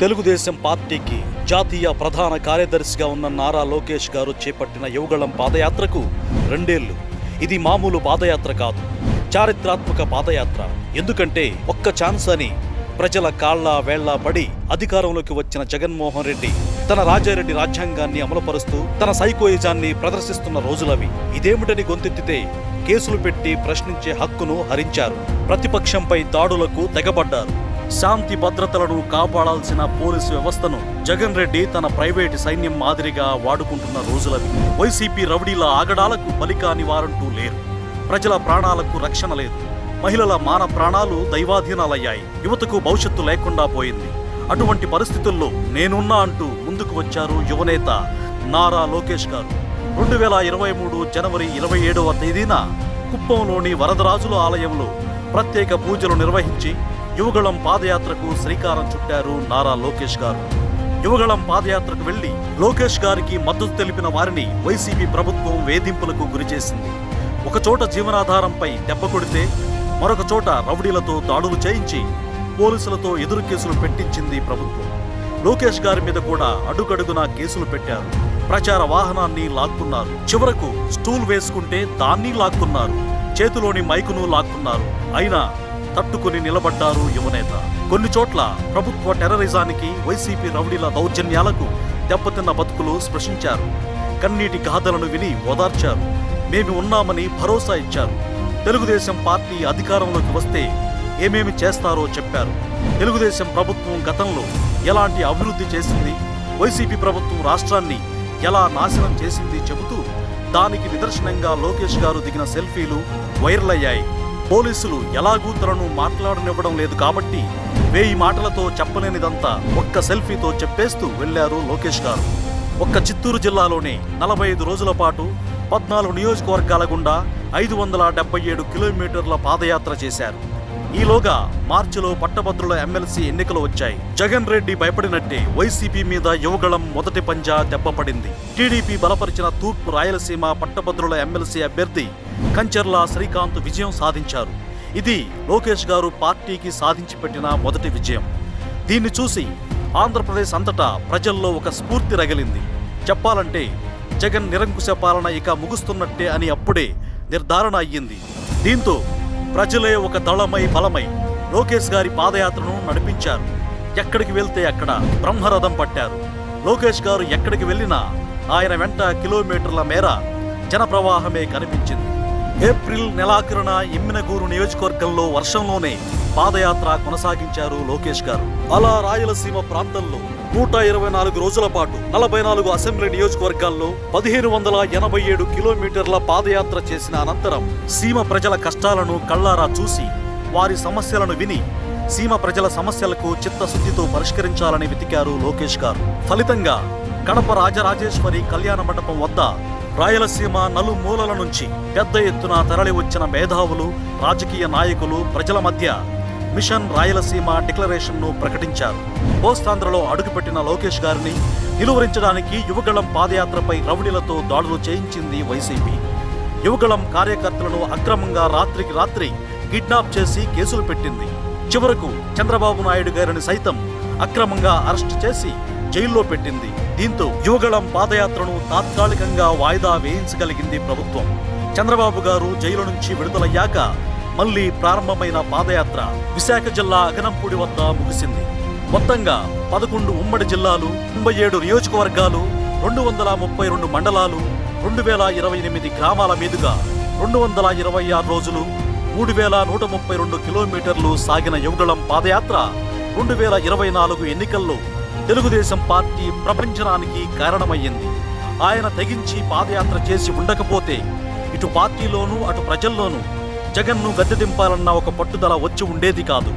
తెలుగుదేశం పార్టీకి జాతీయ ప్రధాన కార్యదర్శిగా ఉన్న నారా లోకేష్ గారు చేపట్టిన యువగళం పాదయాత్రకు రెండేళ్ళు ఇది మామూలు పాదయాత్ర కాదు చారిత్రాత్మక పాదయాత్ర. ఎందుకంటే ఒక్క ఛాన్స్ అని ప్రజల కాళ్ళ వేళ్ళ పడి అధికారంలోకి వచ్చిన జగన్మోహన్ రెడ్డి తన రాజారెడ్డి రాజ్యాంగాన్ని అమలుపరుస్తూ తన సైకోయిజాన్ని ప్రదర్శిస్తున్న రోజులవి. ఇదేమిటని గొంతెత్తితే కేసులు పెట్టి ప్రశ్నించే హక్కును హరించారు. ప్రతిపక్షంపై దాడులకు తెగబడ్డారు. శాంతి భద్రతలను కాపాడాల్సిన పోలీసు వ్యవస్థను జగన్ రెడ్డి తన ప్రైవేటు సైన్యం మాదిరిగా వాడుకుంటున్న రోజులవి. వైసీపీ రౌడీల ఆగడాలకు బలికానివారంటూ లేరు. ప్రజల ప్రాణాలకు రక్షణ లేదు. మహిళల మాన ప్రాణాలు దైవాధీనాలయ్యాయి. యువతకు భవిష్యత్తు లేకుండా పోయింది. అటువంటి పరిస్థితుల్లో నేనున్నా అంటూ ముందుకు వచ్చారు యువనేత నారా లోకేష్ గారు. రెండు వేల ఇరవై మూడు జనవరి ఇరవై ఏడవ తేదీన కుప్పంలోని వరదరాజుల ఆలయంలో ప్రత్యేక పూజలు నిర్వహించి యువగళం పాదయాత్రకు శ్రీకారం చుట్టారు నారా లోకేష్ గారు. యువగళం పాదయాత్రకు వెళ్ళి లోకేష్ గారికి మద్దతు తెలిపిన వారిని వైసీపీ ప్రభుత్వం వేధింపులకు గురిచేసింది ఒకచోట జీవనాధారంపై దెబ్బ కొడితే మరొక చోట రౌడీలతో దాడులు చేయించి పోలీసులతో ఎదురు కేసులు పెట్టించింది ప్రభుత్వం. లోకేష్ గారి మీద కూడా అడుగడుగునా కేసులు పెట్టారు. ప్రచార వాహనాన్ని లాక్కున్నారు. చివరకు స్టూల్ వేసుకుంటే దాన్ని లాక్కున్నారు. చేతిలోని మైకును లాక్కున్నారు. అయినా తట్టుకుని నిలబడ్డారు యువనేత. కొన్ని చోట్ల ప్రభుత్వ టెర్రరిజానికి వైసీపీ రౌడీల దౌర్జన్యాలకు దెబ్బతిన్న బతుకులు స్పృశించారు. కన్నీటి గాథలను విని ఓదార్చారు. మేము ఉన్నామని భరోసా ఇచ్చారు. తెలుగుదేశం పార్టీ అధికారంలోకి వస్తే ఏమేమి చేస్తారో చెప్పారు. తెలుగుదేశం ప్రభుత్వం గతంలో ఎలాంటి అభివృద్ధి చేసింది? వైసీపీ ప్రభుత్వం రాష్ట్రాన్ని ఎలా నాశనం చేసింది చెబుతూ దానికి నిదర్శనంగా లోకేష్ గారు దిగిన సెల్ఫీలు వైరల్ అయ్యాయి పోలీసులు ఎలాగూ తనను మాట్లాడనివ్వడం లేదు కాబట్టి వేయి మాటలతో చెప్పలేనిదంతా ఒక్క సెల్ఫీతో చెప్పేస్తూ వెళ్ళారు లోకేష్ గారు. ఒక్క చిత్తూరు జిల్లాలోనే నలభై ఐదు రోజుల పాటు పద్నాలుగు నియోజకవర్గాల గుండా ఐదు వందల డెబ్బై ఏడు కిలోమీటర్ల పాదయాత్ర చేశారు. ఈలోగా మార్చిలో పట్టభద్రుల ఎమ్మెల్సీ ఎన్నికలు వచ్చాయి. జగన్ రెడ్డి భయపడినట్టే వైసీపీ మీద యువగళం మొదటి పంజా దెబ్బపడింది. టీడీపీ బలపరిచిన తూర్పు రాయలసీమ పట్టభద్రుల ఎమ్మెల్సీ అభ్యర్థి కంచర్ల శ్రీకాంత్ విజయం సాధించారు. ఇది లోకేష్ గారు పార్టీకి సాధించి పెట్టిన మొదటి విజయం. దీన్ని చూసి ఆంధ్రప్రదేశ్ అంతటా ప్రజల్లో ఒక స్ఫూర్తి రగిలింది. చెప్పాలంటే జగన్ నిరంకుశ పాలన ఇక ముగుస్తున్నట్టే అని అప్పుడే నిర్ధారణ అయ్యింది. దీంతో ప్రజలే ఒక దళమై బలమై లోకేష్ గారి పాదయాత్రను నడిపించారు. ఎక్కడికి వెళ్తే అక్కడ బ్రహ్మరథం పట్టారు. లోకేష్ గారు ఎక్కడికి వెళ్ళినా ఆయన వెంట కిలోమీటర్ల మేర జనప్రవాహమే కనిపించింది. ఏప్రిల్ నెలాఖరున ఇమ్మినగూరు నియోజకవర్గంలో వర్షంలోనే పాదయాత్ర కొనసాగించారు లోకేష్ గారు. అలా రాయలసీమ ప్రాంతంలో నూట ఇరవై నాలుగు రోజుల పాటు నలభై నాలుగు అసెంబ్లీ నియోజకవర్గాల్లో పదిహేను వందల ఎనభై ఏడు కిలోమీటర్ల పాదయాత్ర చేసిన అనంతరం సీమ ప్రజల కష్టాలను కళ్ళారా చూసి వారి సమస్యలను విని సీమ ప్రజల సమస్యలకు చిత్తశుద్ధితో పరిష్కరించాలని వెతికారు లోకేష్ గారు. ఫలితంగా కడప రాజరాజేశ్వరి కళ్యాణ మండపం వద్ద రాయలసీమ నలుమూలల నుంచి పెద్ద ఎత్తున తరలి వచ్చిన మేధావులు రాజకీయ నాయకులు ప్రజల మధ్య మిషన్ రాయలసీమ డిక్లరేషన్ను ప్రకటించారు. కోస్తాంధ్రలో అడుగుపెట్టిన లోకేష్ గారిని నిలువరించడానికి యువగళం పాదయాత్రపై రౌడీలతో దాడులు చేయించింది వైసీపీ. యువగళం కార్యకర్తలను అక్రమంగా రాత్రికి రాత్రి కిడ్నాప్ చేసి కేసులు పెట్టింది. చివరకు చంద్రబాబు నాయుడు గారిని సైతం అక్రమంగా అరెస్ట్ చేసి జైల్లో పెట్టింది. దీంతో యువగళం పాదయాత్రను తాత్కాలికంగా వాయిదా వేయించగలిగింది ప్రభుత్వం. చంద్రబాబు గారు జైలు నుంచి విడుదలయ్యాక మళ్ళీ ప్రారంభమైన పాదయాత్ర విశాఖ జిల్లా అగనంపూడి వద్ద ముగిసింది. మొత్తంగా పదకొండు ఉమ్మడి జిల్లాలు తొంభై ఏడు నియోజకవర్గాలు రెండు వందల ముప్పై రెండు మండలాలు రెండు వేల ఇరవై ఎనిమిది గ్రామాల మీదుగా రెండు వందల ఇరవై ఆరు రోజులు మూడు వేల నూట ముప్పై రెండు కిలోమీటర్లు సాగిన యువగళం పాదయాత్ర రెండు వేల ఇరవై నాలుగు ఎన్నికల్లో తెలుగుదేశం పార్టీ ప్రపంచనానికి కారణమయ్యింది. ఆయన తెగించి పాదయాత్ర చేసి ఉండకపోతే ఇటు పార్టీలోనూ అటు ప్రజల్లోనూ జగన్ను గద్దె దింపాలన్న ఒక పట్టుదల వచ్చి ఉండేది కాదు.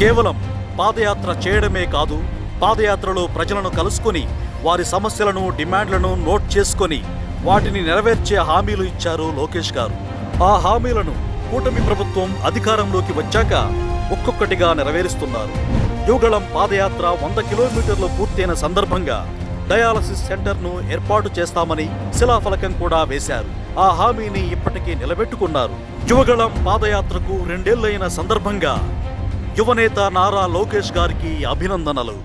కేవలం పాదయాత్ర చేయడమే కాదు పాదయాత్రలో ప్రజలను కలుసుకొని వారి సమస్యలను డిమాండ్లను నోట్ చేసుకొని వాటిని నెరవేర్చే హామీలు ఇచ్చారు లోకేష్ గారు. ఆ హామీలను కూటమి ప్రభుత్వం అధికారంలోకి వచ్చాక ఒక్కొక్కటిగా నెరవేరుస్తున్నారు. యువగళం పాదయాత్ర వంద కిలోమీటర్లు పూర్తయిన సందర్భంగా డయాలసిస్ సెంటర్ను ఏర్పాటు చేస్తామని శిలాఫలకం కూడా వేశారు. ఆ హామీని ఇప్పటికీ నిలబెట్టుకున్నారు. యువగళం పాదయాత్రకు రెండేళ్ళైన సందర్భంగా యువనేత నారా లోకేష్ గారికి అభినందనలు.